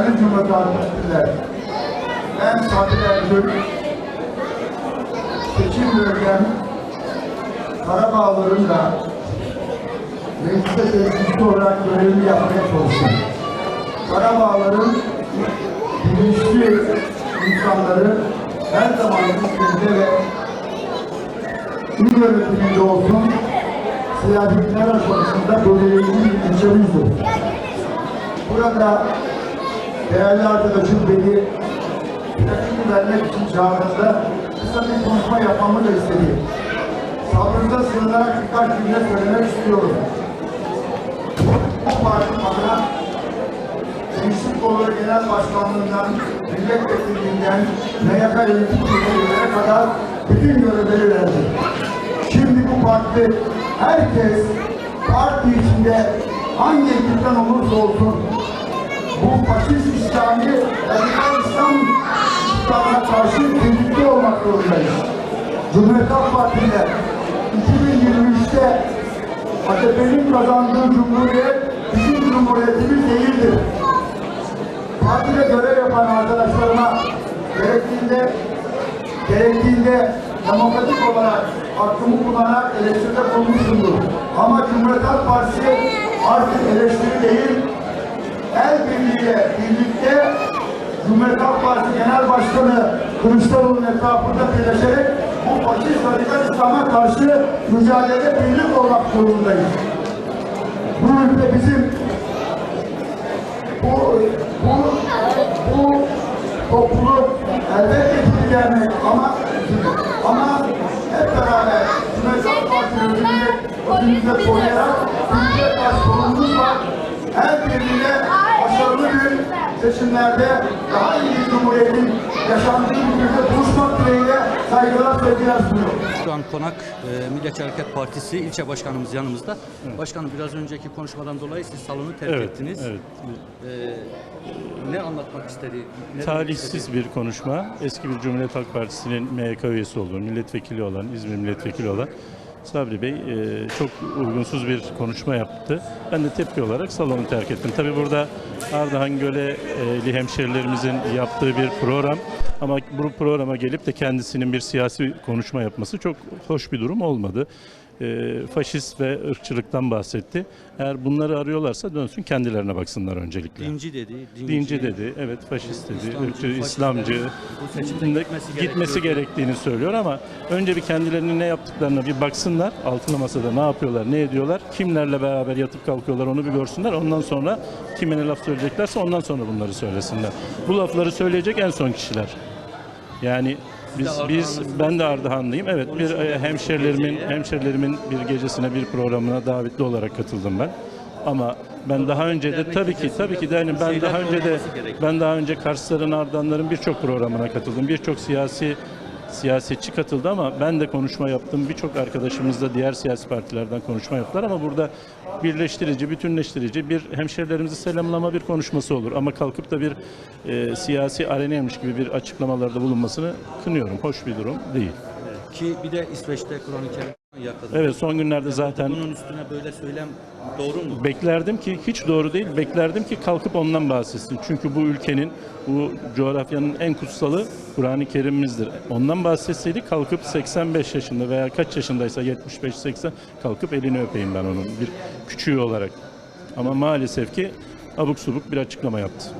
Sayın Cumhurbaşkanı ben Sabri Ergün, seçim bölgem Karabağların da mecliste temsilcisi olarak görevimi yapmaya çalıştım. Karabağların bilinçli insanları her zaman İzmir'de ve il yönetiminde olsun siyasetler aşamasında bölgelerin ilçemizdir. Burada değerli arkadaşım beni plakını vermek için çağırdığında kısa bir konuşma yapmamı da istedi. Sabrınıza sığınarak birkaç cümle söylemek istiyorum. Bu parti bana Gençlik Kolları Genel Başkanlığından, milletvekilliğinden, MYK yönetim kurullarına kadar bütün görevleri verdi. Şimdi bu parti herkes parti içinde hangi ekipten olursa olsun bu faşist İslami, radikal İslam İslam'a karşı birlikte olmak zorundayız. Cumhuriyet Halk Partisi'nde 2023'te AKP'nin kazandığı cumhuriyet bizim cumhuriyetimiz değildir. Partide görev yapan arkadaşlarıma gerektiğinde gerektiğinde demokratik olarak hakkımı kullanarak eleştiride bulmuşumdur. Ama Cumhuriyet Halk Partisi artık eleştiri değil, el birliğiyle birlikte Cumhuriyet Halk Partisi Genel Başkanı Kılıçdaroğlu'nun etrafında birleşerek bu faşist radikal İslam'a karşı mücadelede birlik olmak zorundayız. Bu ülke bizim bu bu bu topluluk elbette ki yani ama ama hep beraber Cumhuriyet Halk Partisi'nin önünde önümüzde koyarak Cumhuriyet Başkanımız var. Her birliğiyle başarılı bir seçimlerde daha iyi bir cumhuriyetin yaşandığı bir ülkede buluşmak dileğiyle saygılar sevgiler sunuyorum. Şu an Konak e, Milliyetçi Hareket Partisi ilçe başkanımız yanımızda. Başkanım biraz önceki konuşmadan dolayı siz salonu terk Evet, ettiniz. evet. E, ne anlatmak istedi? Ne demek istedi? Talihsiz bir konuşma. Eski bir Cumhuriyet Halk Partisi'nin MYK üyesi olduğu, milletvekili olan, İzmir milletvekili olan Sabri Bey e, çok uygunsuz bir konuşma yaptı. Ben de tepki olarak salonu terk ettim. Tabii burada Ardahan Göle'li hemşerilerimizin yaptığı bir program ama bu programa gelip de kendisinin bir siyasi konuşma yapması çok hoş bir durum olmadı. E, faşist ve ırkçılıktan bahsetti. Eğer bunları arıyorlarsa dönsün kendilerine baksınlar öncelikle. Dinci dedi. Dinci dedi, evet faşist dedi, İslamcı, ırkçı, İslamcı. Bu seçimde gitmesi gitmesi gerektiğini söylüyor ama önce bir kendilerinin ne yaptıklarına bir baksınlar. Altılı masada ne yapıyorlar, ne ediyorlar, kimlerle beraber yatıp kalkıyorlar onu bir görsünler. Ondan sonra kime ne laf söyleyeceklerse ondan sonra bunları söylesinler. Bu lafları söyleyecek en son kişiler. Yani biz biz ben de Ardahanlıyım. Evet bir e, hemşerilerimin hemşerilerimin bir gecesine bir programına davetli olarak katıldım ben. Ama ben daha önce de tabii ki tabii ki de hani ben daha önce de ben daha önce Karsların Ardahanların birçok programına katıldım. Birçok siyasi siyasetçi katıldı ama ben de konuşma yaptım. Birçok arkadaşımız da diğer siyasi partilerden konuşma yaptılar ama burada birleştirici, bütünleştirici bir hemşerilerimizi selamlama bir konuşması olur. Ama kalkıp da bir e, siyasi arenaymış gibi bir açıklamalarda bulunmasını kınıyorum. Hoş bir durum değil. Ki bir de İsveç'te Kur'an-ı Kerim yakaladı. Evet son günlerde zaten Bunun üstüne böyle söylem doğru mu? Beklerdim ki hiç doğru değil. Beklerdim ki kalkıp ondan bahsetsin. Çünkü bu ülkenin, bu coğrafyanın en kutsalı Kur'an-ı Kerim'imizdir. Ondan bahsetseydi kalkıp 85 yaşında veya kaç yaşındaysa 75-80 kalkıp elini öpeyim ben onun bir küçüğü olarak. Ama maalesef ki abuk subuk bir açıklama yaptı.